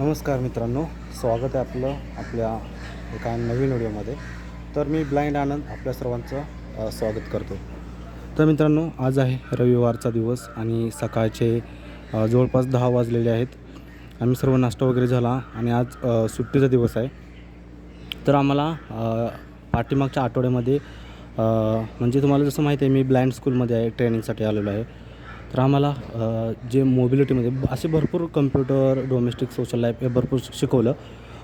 नमस्कार मित्रांनो स्वागत आहे आपलं आपल्या एका नवीन व्हिडिओमध्ये. तर मी ब्लाइंड आनंद आपल्या सर्वांचं स्वागत करतो. तर मित्रांनो आज आहे रविवारचा दिवस आणि सकाळचे जवळपास दहा वाजलेले आहेत. आम्ही सर्व नाश्ता वगैरे झाला आणि आज सुट्टीचा दिवस आहे. तर आम्हाला पाठीमागच्या आठवड्यामध्ये म्हणजे तुम्हाला जसं माहिती आहे मी ब्लाइंड स्कूलमध्ये आहे ट्रेनिंगसाठी आलेलो आहे. तर आम्हाला जे मोबिलिटीमध्ये असे भरपूर कम्प्युटर डोमेस्टिक सोशल लाईफ हे भरपूर शिकवलं.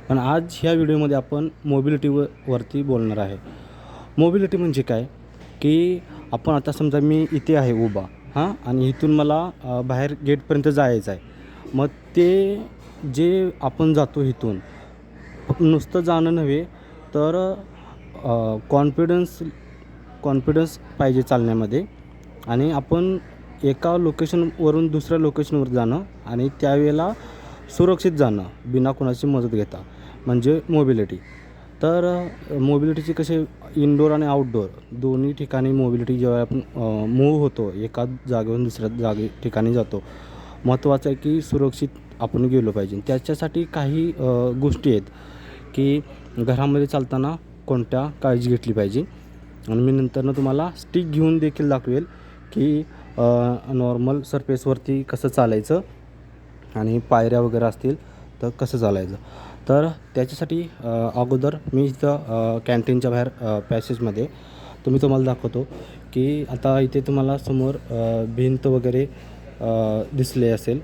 पण आज ह्या व्हिडिओमध्ये आपण मोबिलिटीवर वरती बोलणार आहे. मोबिलिटी म्हणजे काय? की आपण आता समजा मी इथे आहे उभा हां? आणि इथून मला बाहेर गेटपर्यंत जायचं आहे. मग ते जे आपण जातो इथून नुसतं जाणं नव्हे तर कॉन्फिडन्स कॉन्फिडन्स पाहिजे चालण्यामध्ये. आणि आपण एका लोकेशनवरून दुसऱ्या लोकेशनवर जाणं आणि त्यावेळेला सुरक्षित जाणं बिना कोणाची मदत घेता म्हणजे मोबिलिटी तर मोबिलिटीचे कसे इनडोअर आणि आउटडोअर दोन्ही ठिकाणी मोबिलिटी जेव्हा आपण मूव होतो एका जागेवरून दुसऱ्या जागे ठिकाणी जातो महत्त्वाचं आहे की सुरक्षित आपण गेलो पाहिजे. त्याच्यासाठी काही गोष्टी आहेत की घरामध्ये चालताना कोणत्या काळजी घेतली पाहिजे. आणि मी नंतरनं तुम्हाला स्टिक घेऊन देखील दाखवेल की नॉर्मल सरफेसवरती कसं चालायचं आणि पायऱ्या वगैरे असतील तर कसं चालायचं? तर त्याच्यासाठी अगोदर मी इथं कॅन्टीनच्या बाहेर पॅसेजमध्ये तर मी तुम्हाला दाखवतो की आता इथे तुम्हाला समोर भिंत वगैरे दिसले असेल.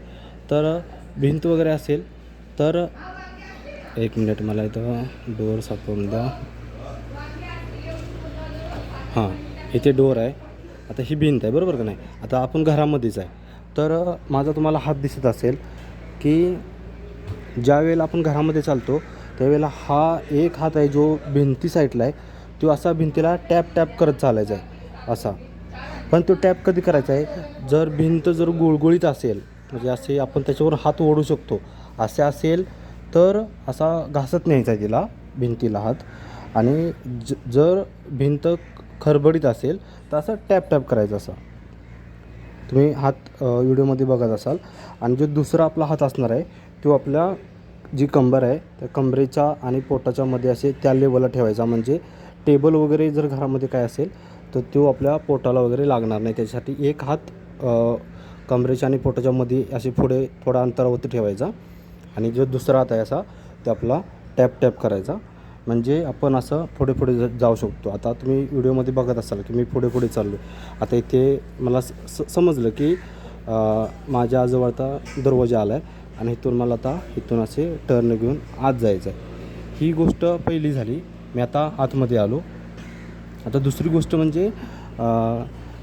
तर भिंत वगैरे असेल तर एक मिनिट मला इथं डोअर सापडून द्या. हां इथे डोअर आहे. आता ही भिंत आहे बरोबर का नाही? आता आपण घरामध्येच आहे. तर माझा तुम्हाला हात दिसत असेल की ज्या वेळेला आपण घरामध्ये चालतो त्यावेळेला हा एक हात आहे जो भिंती साईडला आहे तो असा भिंतीला टॅप टॅप करत चालायचा आहे असा. पण तो टॅप कधी करायचा आहे? जर भिंत जर गुळगुळीत असेल म्हणजे असे आपण त्याच्यावर हात ओढू शकतो असे असेल तर असा घासत न्यायचा आहे तिला भिंतीला हात. आणि ज जर भिंत खरबडीत असेल तर असं टॅप टॅप करायचं असं. तुम्ही हात व्हिडिओमध्ये बघत असाल. आणि जो दुसरा आपला हात असणार आहे तो आपल्या जी कंबर आहे त्या कंबरेच्या आणि पोटाच्या मध्ये असे त्या लेवलला ठेवायचा. म्हणजे टेबल वगैरे जर घरामध्ये काय असेल तर तो आपल्या पोटाला वगैरे लागणार नाही. त्याच्यासाठी एक हात कमरेच्या आणि पोटाच्या मध्ये असे पुढे थोडा अंतरावरती ठेवायचा. आणि जो दुसरा हात आहे असा तो आपला टॅप टॅप करायचा. म्हणजे आपण असं पुढे पुढे जाऊ शकतो. आता तुम्ही व्हिडिओमध्ये बघत असाल की मी पुढे पुढे चाललो आता इथे मला स स- समजलं की माझ्या आजवळ आता दरवाजा आला आहे आणि इथून मला आता इथून असे टर्न घेऊन आत जायचं आहे ही गोष्ट पहिली झाली. मी आता आतमध्ये आलो. आता दुसरी गोष्ट म्हणजे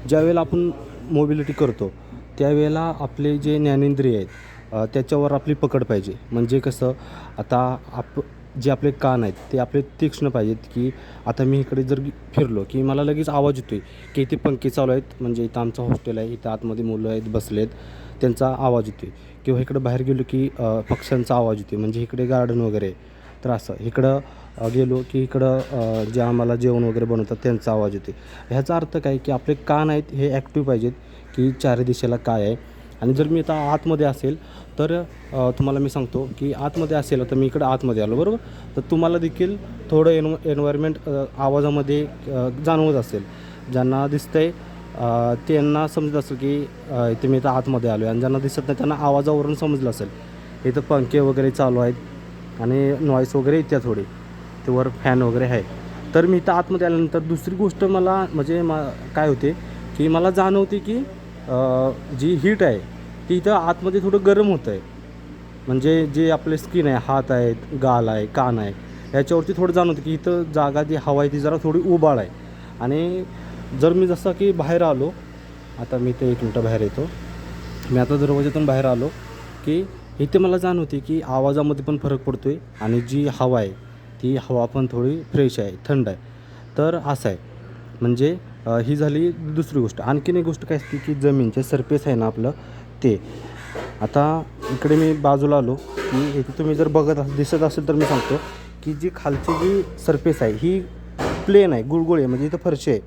ज्यावेळेला आपण मोबिलिटी करतो त्यावेळेला आपले जे ज्ञानेंद्रिय आहेत त्याच्यावर आपली पकड पाहिजे. म्हणजे कसं आता आप जे आपले कान आहेत ते आपले तीक्ष्ण पाहिजेत की आता मी इकडे जर फिरलो की मला लगेच आवाज येतो आहे की इथे पंखे चालू आहेत म्हणजे इथं आमचं हॉस्टेल आहे इथं आतमध्ये मुलं आहेत बसलेत त्यांचा आवाज येतो आहे किंवा इकडं बाहेर गेलो की पक्ष्यांचा आवाज येतो आहे म्हणजे इकडे गार्डन वगैरे आहे. तर असं. इकडं गेलो की इकडं जे आम्हाला जेवण वगैरे बनवतात त्यांचा आवाज येते ह्याचा अर्थ काय की आपले कान आहेत हे ॲक्टिव्ह पाहिजेत की चारी दिशेला काय आहे. आणि जर मी आता आतमध्ये असेल तर तुम्हाला मी सांगतो की आतमध्ये असेल तर मी इकडं आतमध्ये आलो बरोबर? तर तुम्हाला देखील थोडं एन एन्व्हायरमेंट आवाजामध्ये जाणवत असेल. ज्यांना दिसतंय आहे त्यांना समजत असेल की इथे मी इथं आतमध्ये आलो आहे आणि ज्यांना दिसत नाही त्यांना आवाजावरून समजलं असेल. इथं पंखे वगैरे चालू आहेत आणि नॉईस वगैरे येते थोडी. त्यावर फॅन वगैरे आहे. तर मी इथं आतमध्ये आल्यानंतर दुसरी गोष्ट मला म्हणजे मा काय होते की मला जाणवते की जी हीट आहे ती इथं आतमध्ये थोडं गरम होतं आहे म्हणजे जे आपले स्किन आहे हात आहेत गाल आहे कान आहे याच्यावरती थोडं जाणवतं की इथं जागा जी हवा आहे ती जरा थोडी उबाळ आहे. आणि जर मी जसं की बाहेर आलो आता मी ते एक मिनटं बाहेर येतो. मी आता दरवाजातून बाहेर आलो की इथे मला जाणवते की आवाजामध्ये पण फरक पडतो आहे आणि जी हवा आहे ती हवा पण थोडी फ्रेश आहे थंड आहे. तर असं आहे. म्हणजे ही झाली दुसरी गोष्ट. आणखीन एक गोष्ट काय असते की जमीनचे सरफेस आहे ना आपलं ते. आता इकडे मी बाजूला आलो की इथे तुम्ही जर बघत अस दिसत असेल तर मी सांगतो की जी खालची जी सरफेस आहे ही प्लेन आहे गुळगुळी आहे म्हणजे इथं फरशी आहे.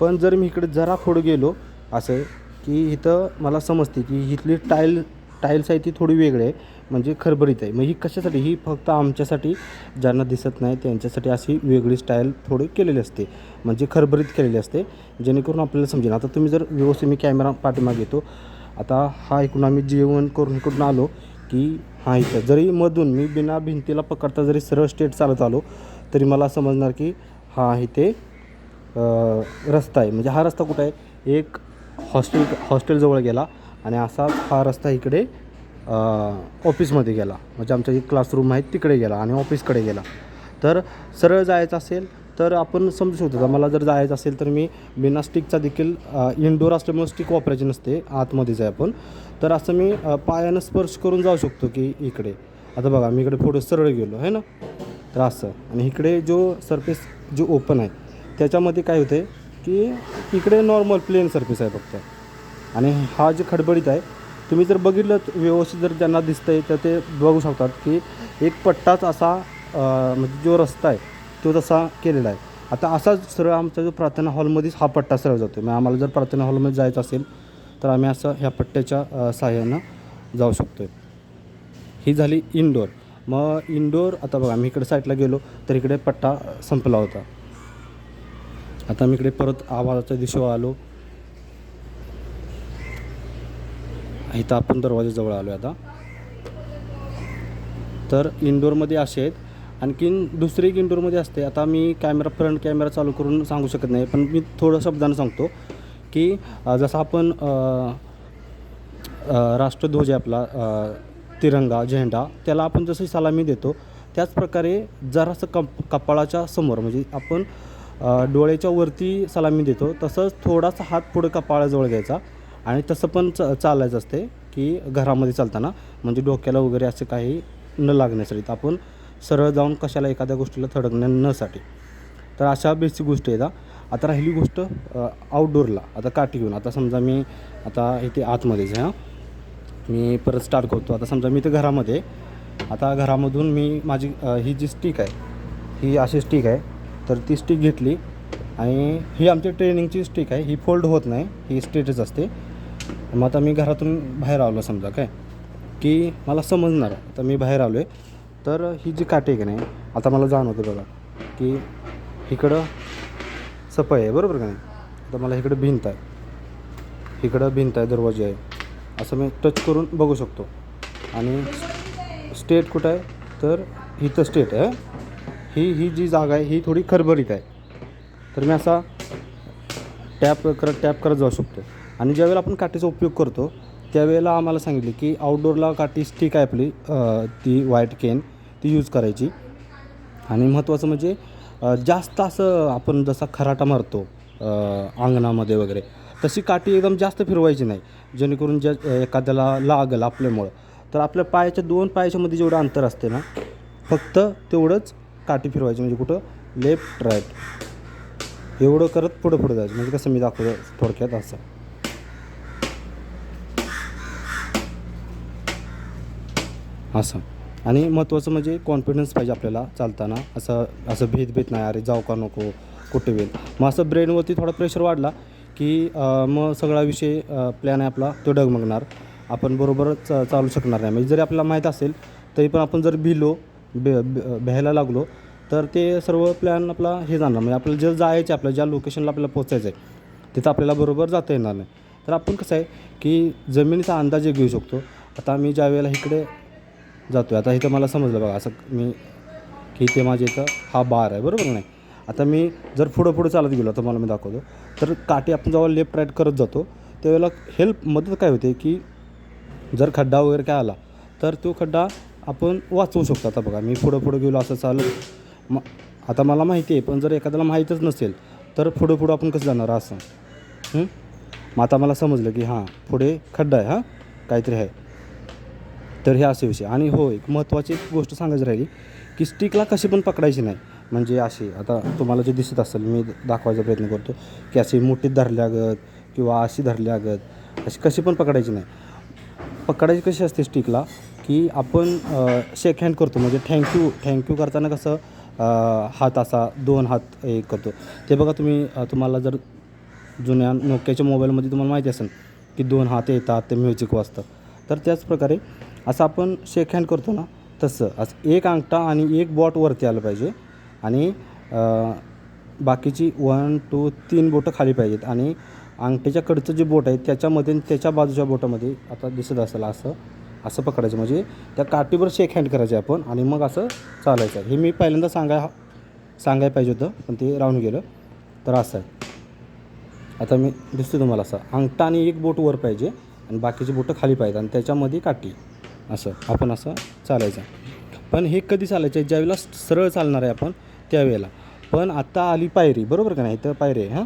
पण जर मी इकडे जरा पुढं गेलो असं की इथं मला समजते की इथली टाईल टाईल्स आहे ती थोडी वेगळी आहे. म्हणजे खरबरीत आहे. मग ही कशासाठी? ही फक्त आमच्यासाठी ज्यांना दिसत नाही त्यांच्यासाठी अशी वेगळी स्टाईल थोडी केलेली असते. म्हणजे खरबरीत केलेली असते. जेणेकरून आपल्याला समजेल. आता तुम्ही जर व्यवस्थित मी कॅमेरा पाठीमागे येतो आता हा इकडून आम्ही जेवण करून इकडून आलो की हा इथं. जरी मधून मी बिना भिंतीला पकडता जरी सरळ स्टेट चालत आलो तरी मला समजणार की हा इथे रस्ता आहे. म्हणजे हा रस्ता कुठं आहे? एक हॉस्टेल हॉस्टेलजवळ गेला आणि असा हा रस्ता इकडे ऑफिसमध्ये गेला. म्हणजे आमच्या जी क्लासरूम आहेत तिकडे गेला आणि ऑफिसकडे गेला. तर सरळ जायचं असेल तर आपण समजू शकतो. मला जर जायचं असेल तर मी बिना स्टिकचा देखील इनडोअर असल्यामुळे स्टिक वापरायची नसते आतमध्ये जाय आपण. तर असं मी पायानं स्पर्श करून जाऊ शकतो की इकडे. आता बघा मी इकडे पुढे सरळ गेलो आहे ना? तर असं. आणि इकडे जो सरफेस जो ओपन आहे त्याच्यामध्ये काय होते की इकडे नॉर्मल प्लेन सरफेस आहे फक्त. आणि हा जे खडबडीत आहे तुम्ही जर बघितलं व्यवस्थित जर ज्यांना दिसतंय तर ते बघू शकतात की एक पट्टाच असा म्हणजे जो रस्ता आहे तो तसा केलेला आहे. आता असाच सरळ आमचा जो प्रार्थना हॉलमध्येच हा पट्टा सरळ जातो मग म्हणजे आम्हाला जर प्रार्थना हॉलमध्ये जायचं असेल तर आम्ही असं ह्या पट्ट्याच्या सहाय्यानं जाऊ शकतो ही झाली इनडोअर मग इनडोअर आता बघा आम्ही इकडे साईडला गेलो तर इकडे पट्टा संपला होता. आता मी इकडे परत आवाजाच्या दिशेवर आलो. इथं आपण दरवाजाजवळ आलो आता. तर इंडोरमध्ये असे आहेत. आणखीन दुसरी एक इंडोरमध्ये असते. आता मी कॅमेरा फ्रंट कॅमेरा चालू करून सांगू शकत नाही पण मी थोडं शब्दानं सांगतो की जसं आपण राष्ट्रध्वज आहे आपला तिरंगा झेंडा त्याला आपण जशी सलामी देतो त्याच प्रकारे जरासं कप कपाळाच्या समोर म्हणजे आपण डोळ्याच्या वरती सलामी देतो. तसंच थोडासा हात पुढे कपाळाजवळ घ्यायचा. आणि तसं पण च चालायचं असते की घरामध्ये चालताना म्हणजे डोक्याला वगैरे असं काही न लागण्यासाठी तर आपण सरळ जाऊन कशाला एखाद्या गोष्टीला थडकण्यासाठी तर अशा बेसिक गोष्टी आहेत आता राहिली गोष्ट आउटडोअरला आता काठी घेऊन. आता समजा मी आता इथे आतमध्येच हां. मी परत स्टार्ट करतो. आता समजा मी इथे घरामध्ये आता घरामधून मी माझी ही जी स्टिक आहे ही अशी स्टिक आहे तर ती स्टिक घेतली आणि ही आमची ट्रेनिंगची स्टिक आहे. ही फोल्ड होत नाही. ही स्टेटच असते. मग आता मी घरातून बाहेर आलो समजा काय? की मला समजणार आता मी बाहेर आलो आहे तर ही जी काटे आहे की नाही आता मला जाणवतं बघा की इकडं सफाई आहे बरोबर का नाही? आता मला इकडं भिंत आहे. इकडं भिंत आहे दरवाजे आहे. असं मी टच करून बघू शकतो. आणि स्टेट कुठं आहे? तर इथं स्टेट आहे. ही ही जी जागा आहे ही थोडी खरबरीत आहे. तर मी असा टॅप करत टॅप करत जाऊ शकतो. आणि ज्यावेळेला आपण काठीचा उपयोग करतो त्यावेळेला आम्हाला सांगितले की आउटडोअरला काठी स्टिक आहे आपली ती व्हाईट केन ती यूज करायची. आणि महत्त्वाचं म्हणजे जास्त असं आपण जसा खराटा मारतो अंगणामध्ये वगैरे तशी काठी एकदम जास्त फिरवायची नाही. जेणेकरून ज्या एखाद्याला लागल आपल्यामुळं. तर आपल्या पायाच्या दोन पायाच्यामध्ये जेवढं अंतर असते ना फक्त तेवढंच काठी फिरवायची. म्हणजे कुठं? लेफ्ट राईट एवढं करत पुढं पुढं जायचं. म्हणजे कसं मी दाखवलं थोडक्यात असं. असं आणि महत्त्वाचं म्हणजे कॉन्फिडन्स पाहिजे आपल्याला चालताना. असं असं भेद नाही. अरे जाऊ का नको? कुठे वेळ मग असं ब्रेनवरती थोडा प्रेशर वाढला की मग सगळा विषय प्लॅन आहे आपला तो डगमगणार. आपण बरोबर च चालू शकणार नाही. म्हणजे जरी आपल्याला माहीत असेल तरी पण आपण जर भिलो बे भ्यायला लागलो तर ते सर्व प्लॅन आपला हे जाणार. म्हणजे आपल्याला जे जायचं आहे आपल्या ज्या लोकेशनला आपल्याला पोचायचं आहे तिथं आपल्याला बरोबर जाता येणार नाही. तर आपण कसं आहे की जमिनीचा अंदाज घेऊ शकतो. आता मी ज्या वेळेला इकडे जातो आहे आता इथं मला समजलं बघा असं मी की इथे माझ्या इथं हा बार आहे बरोबर नाही? आता मी जर पुढं पुढं चालत गेलो तर मला मी दाखवतो. तर काठी आपण जेव्हा लेफ्ट राईट करत जातो त्यावेळेला हेल्प मदत काय होते की जर खड्डा वगैरे काय आला तर तो खड्डा आपण वाचवू शकतो. आता बघा मी पुढं पुढं गेलो असं चालत. मग आता मला माहिती आहे पण जर एखाद्याला माहीतच नसेल तर पुढं पुढं आपण कसं जाणार असं? मग आता मला समजलं की हां पुढे खड्डा आहे हां? काहीतरी आहे. तर हे असे विषय. आणि हो एक महत्त्वाची एक गोष्ट सांगायची राहिली की स्टिकला कशी पण पकडायची नाही. म्हणजे अशी आता तुम्हाला जे दिसत असेल मी दाखवायचा प्रयत्न करतो की अशी मुठीत धरल्यागत किंवा अशी धरल्यागत अशी कशी पण पकडायची नाही. पकडायची कशी असते स्टिकला की आपण शेक हँड करतो. म्हणजे थँक्यू थँक्यू करताना कसं हात असा दोन हात एक करतो. ते बघा तुम्ही तुम्हाला जर जुन्या नोक्याच्या मोबाईलमध्ये तुम्हाला माहिती असेल की दोन हात येतात ते म्युझिक वाजतं. तर त्याच प्रकारे असं आपण शेक हँड करतो ना तसं. असं एक अंगठा आणि एक बॉट वरती आलं पाहिजे. आणि बाकीची वन टू तीन बोटं खाली पाहिजेत. आणि अंगठ्याच्या कडचं जे बोट आहे त्याच्यामध्ये त्याच्या बाजूच्या बोटामध्ये आता दिसत असेल असं असं पकडायचं. म्हणजे त्या काठीवर शेक हँड करायचे आपण आणि मग असं चालायचं. हे मी पहिल्यांदा सांगाय सांगायला पाहिजे होतं पण ते राहून गेलं. तर असं आहे. आता मी दिसतो तुम्हाला असं. अंगठा आणि एक बोट वर पाहिजे आणि बाकीची बोटं खाली पाहिजे आणि त्याच्यामध्ये काठी. असं आपण असं चालायचं. पण हे कधी चालायचं? आहे ज्यावेळेला सरळ चालणार आहे आपण त्यावेळेला. पण आत्ता आली पायरी बरोबर का नाही? तर पायरी आहे हां?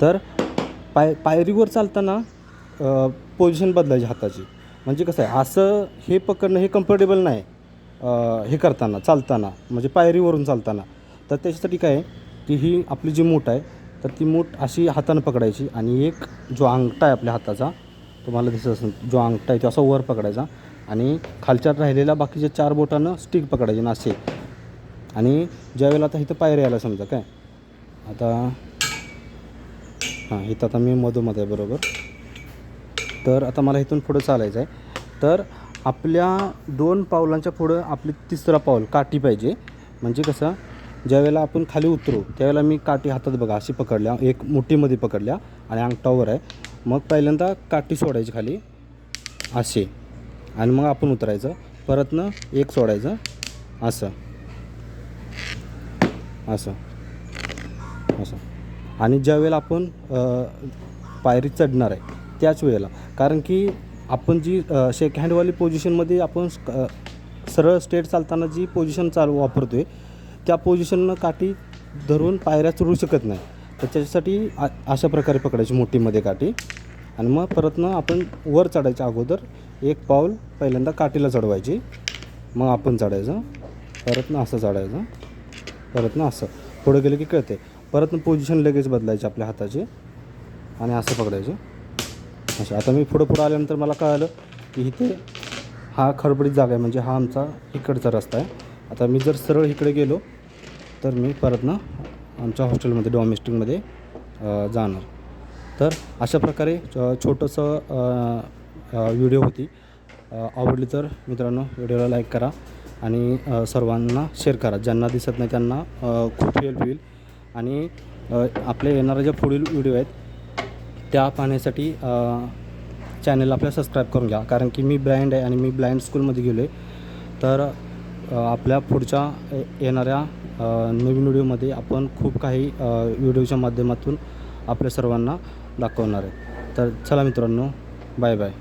तर पाय पायरीवर चालताना पोझिशन बदलायची हाताची. म्हणजे कसं आहे असं हे पकडणं हे कम्फर्टेबल नाही हे करताना चालताना. म्हणजे पायरीवरून चालताना. तर त्याच्यासाठी काय आहे की ही आपली जी मूठ आहे तर ती मूठ अशी हातानं पकडायची आणि एक जो अंगठा आहे आपल्या हाताचा तुम्हाला दिसत असेल जो अंगठा आहे तो असा वर पकडायचा आणि खालच्या राहिलेल्या बाकीच्या चार बोटानं स्टिक पकडायची ना असे आणि ज्यावेळेला आता इथं पायऱ्या आला समजा काय? आता हां इथं आता मी मधोमध आहे बरोबर. तर आता मला इथून पुढं चालायचं आहे. तर आपल्या दोन पावलांच्या पुढं आपली तिसरा पाऊल काठी पाहिजे. म्हणजे कसं? ज्यावेळेला आपण खाली उतरू त्यावेळेला मी काठी हातात बघा अशी पकडल्या एक मुठीमध्ये पकडल्या आणि अंगठावर आहे. मग पहिल्यांदा काठी सोडायची खाली असे आणि मग आपण उतरायचं. परतनं एक सोडायचं. असं. असं. असं. आणि ज्या वेळेला आपण पायरी चढणार आहे त्याच वेळेला. कारण की आपण जी शेक हँडवाली पोझिशनमध्ये आपण सरळ स्टेट चालताना जी पोझिशन चालू वापरतो आहे त्या पोझिशननं काठी धरून पायऱ्या चढू शकत नाही. तर त्याच्यासाठी आ अशा प्रकारे पकडायची मोठीमध्ये काठी. आणि मग परतनं आपण वर चढायच्या अगोदर एक पाऊल पहिल्यांदा काठीला चढवायची. मग आपण चढायचं. परतनं असं चढायचं. परत ना असं. पुढं गेलं की कळते परत ना पोझिशन लगेच बदलायची आपल्या हाताची. आणि असं पकडायचं. अच्छा आता मी पुढं पुढं आल्यानंतर मला कळालं की इथे हा खडबडीत जागा आहे. म्हणजे हा आमचा इकडचा रस्ता आहे. आता मी जर सरळ इकडे गेलो तर मी परत ना आमच्या हॉस्टेलमध्ये डॉमेस्टिकमध्ये जाणार. तर अशा प्रकारे छोटंसं व्हिडिओ होती. आवडली तर मित्रांनो व्हिडिओला लाईक करा आणि सर्वांना शेअर करा. ज्यांना दिसत नाही त्यांना खूप हेल्प होईल. आणि आपल्या येणाऱ्या ज्या पुढील व्हिडिओ आहेत त्या पाहण्यासाठी चॅनल आपल्या सबस्क्राईब करून घ्या. कारण की मी ब्लाइंड आहे आणि मी ब्लाइंड स्कूलमध्ये गेलो आहे तर आपल्या पुढच्या येणाऱ्या नवीन व्हिडिओमध्ये आपण खूप काही व्हिडिओच्या माध्यमातून आपल्या सर्वांना दाखवणार आहे. तर चला मित्रांनो बाय बाय.